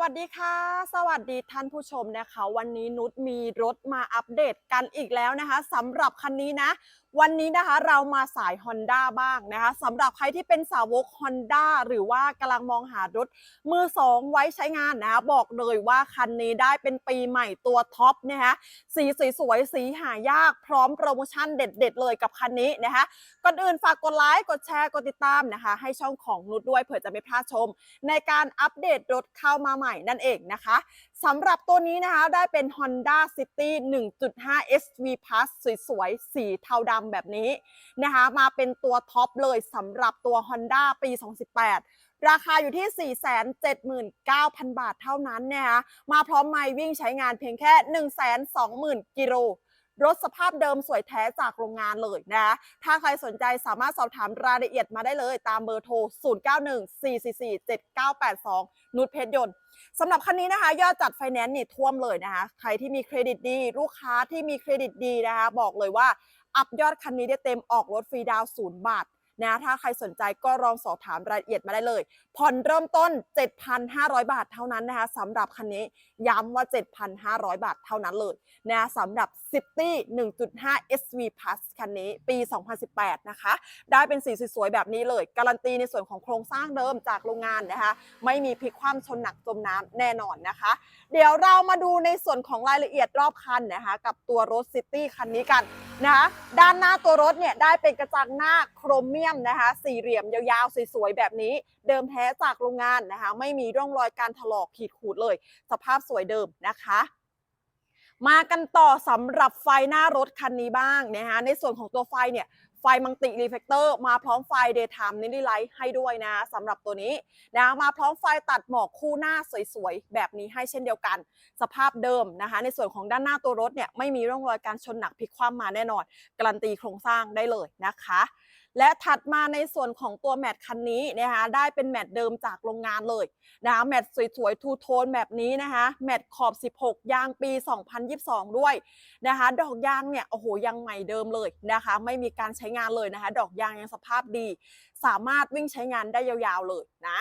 วัสดีค่ะ สวัสดีท่านผู้ชมนะคะ วันนี้นุชมีรถมาอัปเดตกันอีกแล้วนะคะสำหรับคันนี้นะ วันนี้นะคะเรามาสาย Honda บ้างนะคะสำหรับใครที่เป็นสาวก Honda หรือว่ากำลังมองหารถมือสองไว้ใช้งานนะคะบอกเลยว่าคันนี้ได้เป็นปีใหม่ตัวท็อปนะคะสีสวยๆสีหายากพร้อมโปรโมชั่นเด็ด ๆ เลยกับคันนี้นะคะก่อนอื่นฝากกดไลค์กดแชร์กดติดตามนะคะ ให้ช่องของนุชด้วยเผื่อจะไม่พลาดชม ในการอัปเดตรถเข้ามาหม่นั่นเองนะคะสำหรับตัวนี้นะคะได้เป็น Honda City 1.5 SV Plus สวยๆ สีเทาดำแบบนี้นะคะมาเป็นตัวท็อปเลยสำหรับตัว Honda ปี 2018 ราคาอยู่ที่ 479,000 บาทเท่านั้นนะคะมาพร้อมไมล์วิ่งใช้งานเพียงแค่ 120,000 กิโลรถสภาพเดิมสวยแท้จากโรงงานเลยนะ ถ้าใครสนใจสามารถสอบถามรายละเอียดมาได้เลยตามเบอร์โทร 0914447982 นุชเพชรยนต์ สำหรับคันนี้นะคะ ยอดจัดไฟแนนซ์นี่ท่วมเลยนะคะ ใครที่มีเครดิตดี ลูกค้าที่มีเครดิตดีนะคะ บอกเลยว่าอัพยอดคันนี้ได้เต็มออกรถฟรีดาวน์ศูนย์บาท นะถ้าใครสนใจก็ลองสอบถามรายละเอียดมาได้เลย ผ่อนเริ่มต้น 7,500 บาทเท่านั้นนะคะสำหรับคันนี้ย้ำว่า 7,500 บาทเท่านั้นเลยนะสำหรับ City 1.5 SV Plus คันนี้ปี 2018 นะคะ ได้เป็นสีสวยๆ แบบนี้เลย การันตีในส่วนของโครงสร้างเดิมจากโรงงานนะคะ ไม่มีพลิกคว่ำชนหนักจมน้ำแน่นอนนะคะ เดี๋ยวเรามาดูในส่วนของรายละเอียดรอบคันนะคะ กับตัวรถ City คันนี้กันนะคะด้านหน้าตัวรถเนี่ยได้เป็นกระจังหน้าโครเมียมนะคะ สี่เหลี่ยมยาวๆ สวยๆ แบบนี้ เดิมแท้จากโรงงานนะคะ ไม่มีร่องรอยการถลอกขีดขูดเลย สภาพสวยเดิมนะคะมากันต่อสำหรับไฟหน้ารถคันนี้บ้างนะคะในส่วนของตัวไฟเนี่ย ไฟมังติรีเฟกเตอร์มาพร้อมไฟ Daytime Night Light ให้ด้วยนะสำหรับตัวนี้นะมาพร้อมไฟตัดหมอกคู่หน้าสวยๆ แบบนี้ให้เช่นเดียวกัน สภาพเดิมนะคะ ในส่วนของด้านหน้าตัวรถเนี่ยไม่มีร่องรอยการชนหนักพลิกคว่ำมาแน่นอนการันตีโครงสร้างได้เลยนะคะ และถัดมาในส่วนของตัวแมตคันนี้นะคะได้เป็นแมตเดิมจากโรงงานเลยนะคะแมตสวยๆทูโทนแบบนี้นะคะแมตขอบ 16 ยางปี 2022 ด้วยนะคะดอกยางเนี่ยโอ้โหยังใหม่เดิมเลยนะคะไม่มีการใช้งานเลยนะคะดอกยางยังสภาพดี สามารถวิ่งใช้งานได้ยาวๆเลยนะ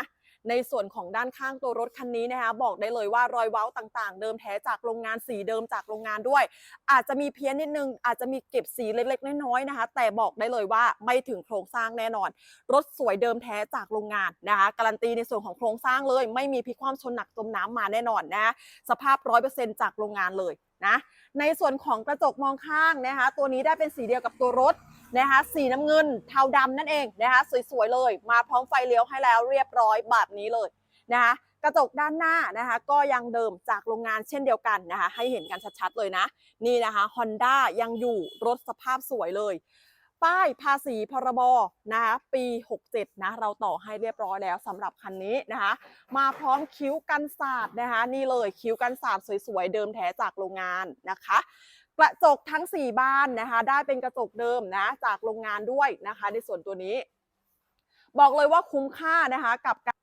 ในส่วนของด้านข้างตัวรถคันนี้นะคะบอกได้เลยว่ารอยเว้าต่างๆ เดิมแท้จากโรงงานสีเดิมจากโรงงานด้วย อาจจะมีเพี้ยนนิดนึงอาจจะมีเก็บสีเล็กๆน้อยๆนะคะ แต่บอกได้เลยว่าไม่ถึงโครงสร้างแน่นอน รถสวยเดิมแท้จากโรงงานนะคะการันตีในส่วนของโครงสร้างเลย ไม่มีพิคว่ำชนหนักจมน้ำมาแน่นอนนะสภาพ 100%จากโรงงานเลยนะในส่วนของกระจกมองข้างนะคะตัวนี้ได้เป็นสีเดียวกับตัวรถ นะคะสีน้ำเงินเทาดำนั่นเองนะคะสวยๆเลย มาพร้อมไฟเลี้ยวให้แล้วเรียบร้อยแบบนี้เลยนะคะกระจกด้านหน้านะคะก็ยังเดิมจากโรงงานเช่นเดียวกันนะคะให้เห็นกันชัดๆเลยนะ นี่นะคะ Honda ยังอยู่รถสภาพสวยเลย ป้ายภาษีพรบนะคะปี 67 นะ เราต่อให้เรียบร้อยแล้วสำหรับคันนี้นะคะ มาพร้อมคิ้วกันศาสตร์นะคะ นี่เลยคิ้วกันศาสตร์สวยๆ เดิมแท้จากโรงงานนะคะ กระจกทั้ง 4 บ้านนะคะ ได้เป็นกระจกเดิมนะจากโรงงานด้วยนะคะ ในส่วนตัวนี้ บอกเลยว่าคุ้มค่านะคะ กับการ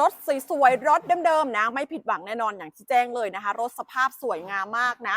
รถสวยๆรถเดิมๆนะ ไม่ผิดหวังแน่นอนอย่างที่แจ้งเลยนะคะ รถสภาพสวยงามมากนะ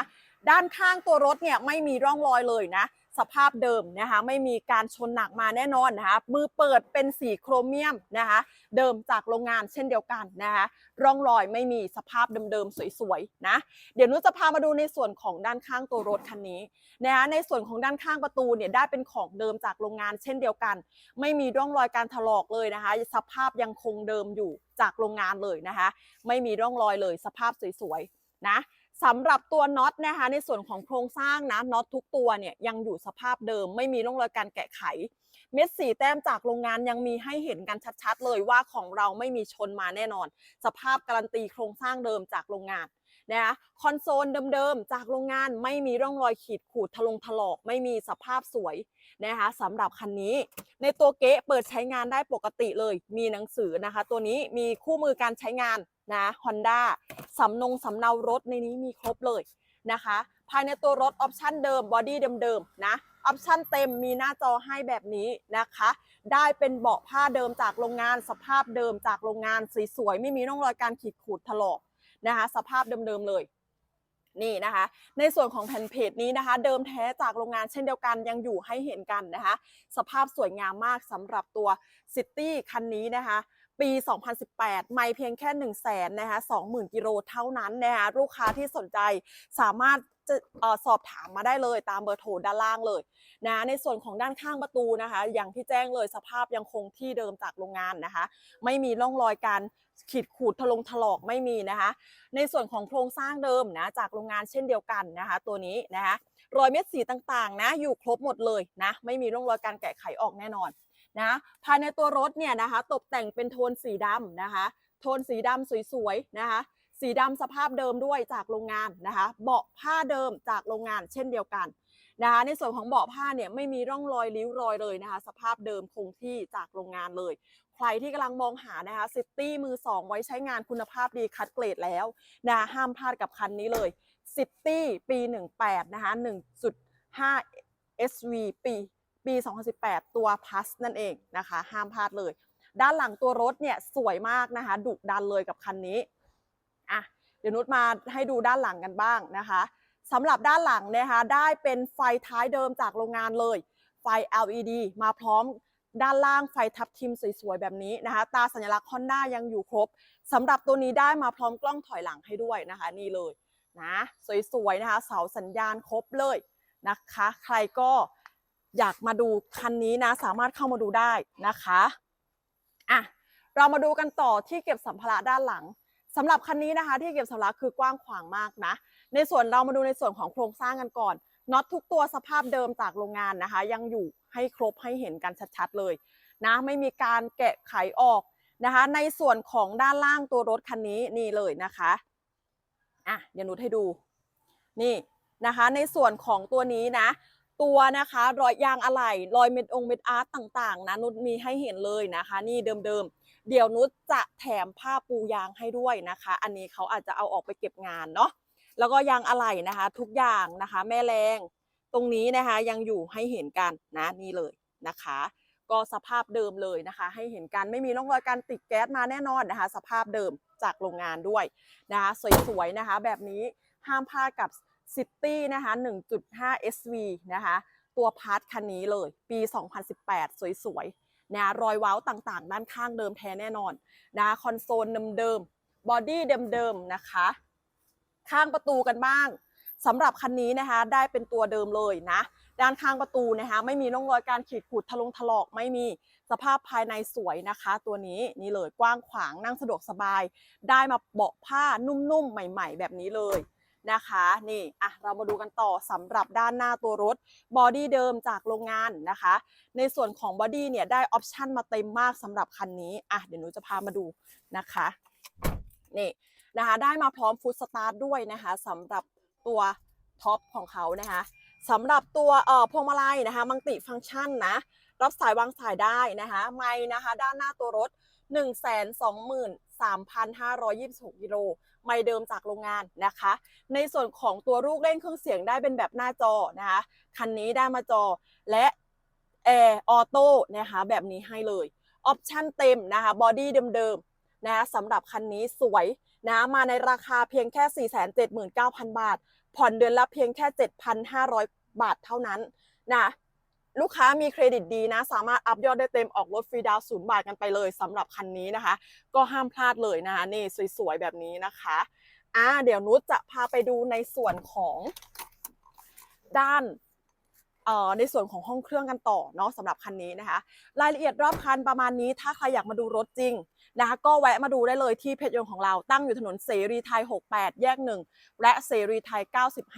ด้านข้างตัวรถเนี่ยไม่มีร่องรอยเลยนะ สภาพเดิมนะคะ ไม่มีการชนหนักมาแน่นอนนะคะ มือเปิดเป็นสีโครเมียมนะคะ เดิมจากโรงงานเช่นเดียวกันนะคะ ร่องรอยไม่มีสภาพเดิมๆสวยๆนะ เดี๋ยวนุจะพามาดูในส่วนของด้านข้างตัวรถคันนี้นะคะในส่วนของด้านข้างประตูเนี่ยได้เป็นของเดิมจากโรงงานเช่นเดียวกัน ไม่มีร่องรอยการถลอกเลยนะคะ สภาพยังคงเดิมอยู่จากโรงงานเลยนะคะ ไม่มีร่องรอยเลยสภาพสวยๆนะ สำหรับตัวน็อตนะคะในส่วนของโครงสร้างนะน็อตทุกตัวเนี่ยยังอยู่สภาพเดิม ไม่มีร่องรอยการแกะไข เม็ดสีแต้มจากโรงงานยังมีให้เห็นกันชัดๆ เลยว่าของเราไม่มีชนมาแน่นอน สภาพการันตีโครงสร้างเดิมจากโรงงาน นะคะคอนโซลเดิมๆ จากโรงงานไม่มีร่องรอยขีดขูดทะลงถลอก ไม่มีสภาพสวยนะคะสำหรับคันนี้ ในตัวเก๊เปิดใช้งานได้ปกติเลย มีหนังสือนะคะ ตัวนี้มีคู่มือการใช้งานนะ Honda สำนงสำเนารถในนี้มีครบเลยนะคะ ภายในตัวรถออปชั่นเดิมบอดี้เดิมๆนะออปชั่นเต็มมีหน้าจอให้แบบนี้นะคะ ได้เป็นเบาะผ้าเดิมจากโรงงานสภาพเดิมจากโรงงานสวยๆไม่มีร่องรอยการขีดขูดถลอก นะคะ สภาพเดิมๆเลยนี่นะคะ ในส่วนของแผ่นเพจนี้นะคะ เดิมแท้จากโรงงานเช่นเดียวกันยังอยู่ให้เห็นกันนะคะ สภาพสวยงามมากสำหรับตัวซิตี้คันนี้นะคะ ปี 2018 ไม่เพียงแค่ 1 0 0 0 0แสนนะคะ20,000 กิโลเท่านั้นนะคะลูกค้าที่สนใจสามารถจะอสอบถามมาได้เลยตามเบอร์โทรด้านล่างเลยนะในส่วนของด้านข้างประตูนะคะ อย่างที่แจ้งเลยสภาพยังคงที่เดิมจากโรงงานนะคะ ไม่มีร่องรอยการขีดขูดทะลงถลอกไม่มีนะคะ ในส่วนของโครงสร้างเดิมนะจากโรงงานเช่นเดียวกันนะคะ ตัวนี้นะคะรอยเม็ดสีต่างๆ นะอยู่ครบหมดเลยนะไม่มีร่องรอยการแกะไขออกแน่นอน นะภายในตัวรถเนี่ยนะคะตกแต่งเป็นโทนสีดำนะคะ โทนสีดำสวยๆนะคะ สีดำสภาพเดิมด้วยจากโรงงานนะคะ เบาะผ้าเดิมจากโรงงานเช่นเดียวกันนะคะในส่วนของเบาะผ้าเนี่ยไม่มีร่องรอยริ้วรอยเลยนะคะ สภาพเดิมคงที่จากโรงงานเลย ใครที่กำลังมองหานะคะซิตี้มือ 2 ไว้ใช้งานคุณภาพดีคัดเกรดแล้วนะห้ามพลาดกับคันนี้เลยซิตี้ปี 18 นะคะ 1.5 SV ปี ปี 2018 ตัว plus นั่นเองนะคะ ห้ามพลาดเลย ด้านหลังตัวรถเนี่ยสวยมากนะคะดุดันเลยกับคันนี้อะเดี๋ยวนุชมาให้ดูด้านหลังกันบ้างนะคะสำหรับด้านหลังนะคะได้เป็นไฟท้ายเดิมจากโรงงานเลย ไฟ LED มาพร้อมด้านล่างไฟทับทิมสวยๆ แบบนี้นะคะ ตาสัญลักษณ์ Honda ยังอยู่ครบสำหรับตัวนี้ได้มาพร้อมกล้องถอยหลังให้ด้วยนะคะ นี่เลยนะสวยๆนะคะ เสาสัญญาณครบเลยนะคะ ใครก็ อยากมาดูคันนี้นะสามารถเข้ามาดูได้นะคะอะเรามาดูกันต่อที่เก็บสัมภาระด้านหลังสำหรับคันนี้นะคะ ที่เก็บสัมภาระคือกว้างขวางมากนะ ในส่วนเรามาดูในส่วนของโครงสร้างกันก่อนน็อตทุกตัวสภาพเดิมจากโรงงานนะคะ ยังอยู่ให้ครบให้เห็นกันชัดๆเลยนะไม่มีการแกะไขออกนะคะ ในส่วนของด้านล่างตัวรถคันนี้นี่เลยนะคะอะเดี๋ยวนุชให้ดูนี่นะคะ ในส่วนของตัวนี้นะ ตัวนะคะรอยยางอะไหล่รอยเม็ดองเม็ดอาร์ตต่างๆนะนุชมีให้เห็นเลยนะคะ นี่เดิมๆ เดี๋ยวนุชจะแถมผ้าปูยางให้ด้วยนะคะ อันนี้เขาอาจจะเอาออกไปเก็บงานเนาะแล้วก็ยางอะไหล่นะคะ ทุกอย่างนะคะ แม่แรงตรงนี้นะคะยังอยู่ให้เห็นกันนะนี่เลยนะคะ ก็สภาพเดิมเลยนะคะ ให้เห็นกันไม่มีร่องรอยการติดแก๊สมาแน่นอนนะคะ สภาพเดิมจากโรงงานด้วยนะคะสวยๆนะคะ แบบนี้ห้ามพลาดกับ ซิตี้นะคะ 1.5 SV นะคะ ตัวพาร์ทคันนี้เลย ปี 2018 สวยๆ นะ รอยว้าต่างๆ ด้านข้างเดิมแท้แน่นอน นะ คอนโซลเดิมๆ บอดี้เดิมๆ นะคะ ข้างประตูกันบ้าง สำหรับคันนี้นะคะ ได้เป็นตัวเดิมเลยนะ ด้านข้างประตูนะคะ ไม่มีร่องรอยการขีดขูดทะลงถลอก ไม่มี สภาพภายในสวยนะคะ ตัวนี้นี่เลยกว้างขวางนั่งสะดวกสบาย ได้มาเบาะผ้านุ่มๆ ใหม่ ๆ แบบนี้เลย นะคะนี่อะเรามาดูกันต่อสำหรับด้านหน้าตัวรถบอดี้เดิมจากโรงงานนะคะ ในส่วนของบอดี้เนี่ยได้ออปชันมาเต็มมากสำหรับคันนี้อะเดี๋ยวหนูจะพามาดูนะคะนี่นะคะได้มาพร้อมฟุตสตาร์ทด้วยนะคะสำหรับตัวท็อปของเขานะคะสำหรับตัวเอ่อพวงมาลัยนะคะมังติฟังก์ชันนะรับสายวางสายได้นะคะไม้นะคะ ด้านหน้าตัวรถ 1 2 3 5 2 6กิโลไม่เดิมจากโรงงานนะคะ ในส่วนของตัวลูกเล่นเครื่องเสียงได้เป็นแบบหน้าจอนะคะ คันนี้ได้มาจอและแอร์ออโต้นะคะแบบนี้ให้เลย ออปชั่นเต็มนะคะบอดี้เดิมๆนะะสำหรับคันนี้สวยนะมาในราคาเพียงแค่ 479,000 บาท ผ่อนเดือนละเพียงแค่ 7,500 บาทเท่านั้นนะ ลูกค้ามีเครดิตดีนะ สามารถอัพยอดได้เต็มออกรถฟรีดาวน์ศูนย์บาทกันไปเลยสำหรับคันนี้นะคะ ก็ห้ามพลาดเลยนะคะนี่สวยๆแบบนี้นะคะอ่าเดี๋ยวนุชจะพาไปดูในส่วนของด้านเอ่อในส่วนของห้องเครื่องกันต่อเนาะสำหรับคันนี้นะคะ รายละเอียดรอบคันประมาณนี้ถ้าใครอยากมาดูรถจริงนะคะก็แวะมาดูได้เลยที่เพจยนต์ของเราตั้งอยู่ถนนเสรีไทย 68 แยก 1 และเสรีไทย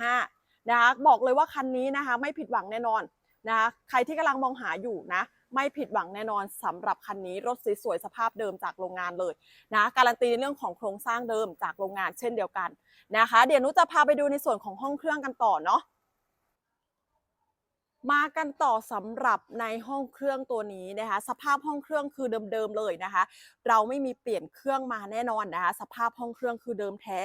95 นะคะบอกเลยว่าคันนี้นะคะไม่ผิดหวังแน่นอน นะคะใครที่กำลังมองหาอยู่นะไม่ผิดหวังแน่นอนสำหรับคันนี้รถสวยสภาพเดิมจากโรงงานเลยนะการันตีในเรื่องของโครงสร้างเดิมจากโรงงานเช่นเดียวกันนะคะ เดี๋ยวนุจะพาไปดูในส่วนของห้องเครื่องกันต่อเนาะ มากันต่อสำหรับในห้องเครื่องตัวนี้นะคะ สภาพห้องเครื่องคือเดิมๆเลยนะคะ เราไม่มีเปลี่ยนเครื่องมาแน่นอนนะคะ สภาพห้องเครื่องคือเดิมแท้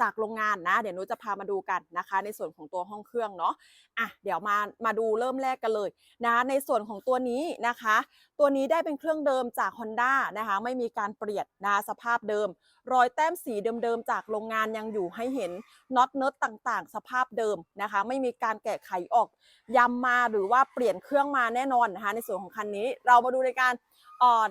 จากโรงงานนะ เดี๋ยวนุจะพามาดูกันนะคะ ในส่วนของตัวห้องเครื่องเนาะอะเดี๋ยวมามาดูเริ่มแรกกันเลยนะในส่วนของตัวนี้นะคะ ตัวนี้ได้เป็นเครื่องเดิมจาก Honda นะคะ ไม่มีการเปลี่ยนนะสภาพเดิม รอยแต้มสีเดิมๆจากโรงงานยังอยู่ให้เห็นน็อตเนิร์ดต่างๆ สภาพเดิมนะคะ ไม่มีการแกะไขออก ย้ำมาหรือว่าเปลี่ยนเครื่องมาแน่นอนนะคะในส่วนของคันนี้เรามาดูในการ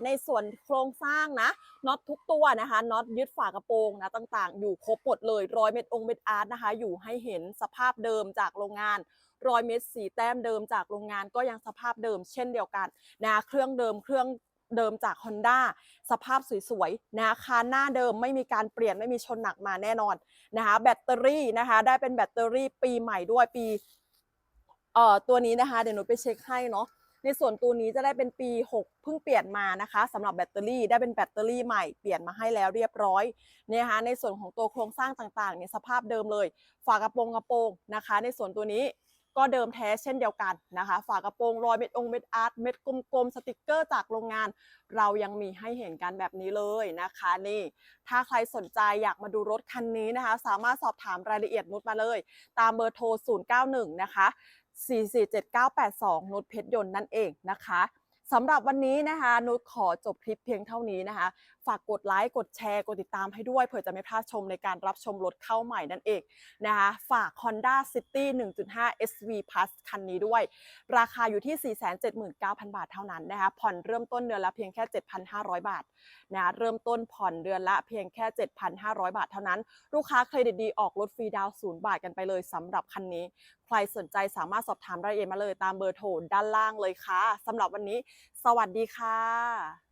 ในส่วนโครงสร้างนะน็อตทุกตัวนะคะน็อตยึดฝากระโปรงนะต่างๆ อยู่ครบหมดเลยร้อยเม็ดองเม็ดอาร์ตนะคะ อยู่ให้เห็นสภาพเดิมจากโรงงานรอยเม็ดสีแต้มเดิมจากโรงงานก็ยังสภาพเดิมเช่นเดียวกันนะเครื่องเดิมเครื่องเดิมจาก Honda สภาพสวยๆนะคะคานหน้าเดิมไม่มีการเปลี่ยนไม่มีชนหนักมาแน่นอนนะคะแบตเตอรี่นะคะได้เป็นแบตเตอรี่ปีใหม่ด้วยปี เอ่อตัวนี้นะคะเดี๋ยวหนูไปเช็คให้เนาะในส่วนตัวนี้จะได้เป็นปี 6 เพิ่งเปลี่ยนมานะคะสำหรับแบตเตอรี่ได้เป็นแบตเตอรี่ใหม่เปลี่ยนมาให้แล้วเรียบร้อยนะคะในส่วนของตัวโครงสร้างต่างๆเนี่ยสภาพเดิมเลย ฝากระโปรงกระโปรงนะคะ ในส่วนตัวนี้ก็เดิมแท้เช่นเดียวกันนะคะ ฝากระโปรงรอยเม็ดองเม็ดอาร์ตเม็ดกลมๆสติกเกอร์จากโรงงาน เรายังมีให้เห็นกันแบบนี้เลยนะคะนี่ถ้าใครสนใจอยากมาดูรถคันนี้นะคะ สามารถสอบถามรายละเอียดนุชมาเลย ตามเบอร์โทร 091 นะคะ 447982 นุชเพชรยนต์นั่นเองนะคะสำหรับวันนี้นะคะ นุชขอจบคลิปเพียงเท่านี้นะคะฝากกดไลค์กดแชร์กดติดตามให้ด้วยเผื่อจะไม่พลาดชมในการรับชมรถเข้าใหม่นั่นเองนะคะฝาก Honda City 1.5 SV Plus คันนี้ด้วย ราคาอยู่ที่ 479,000 บาทเท่านั้นนะคะผ่อนเริ่มต้นเดือนละเพียงแค่ 7,500 บาทนะเริ่มต้นผ่อนเดือนละเพียงแค่ 7,500 บาทเท่านั้น ลูกค้าเครดิตดีออกรถฟรีดาวน์ศูนย์บาทกันไปเลยสำหรับคันนี้ ใครสนใจสามารถสอบถามรายละเอียดมาเลยตามเบอร์โทรด้านล่างเลยค่ะสำหรับวันนี้ สวัสดีค่ะ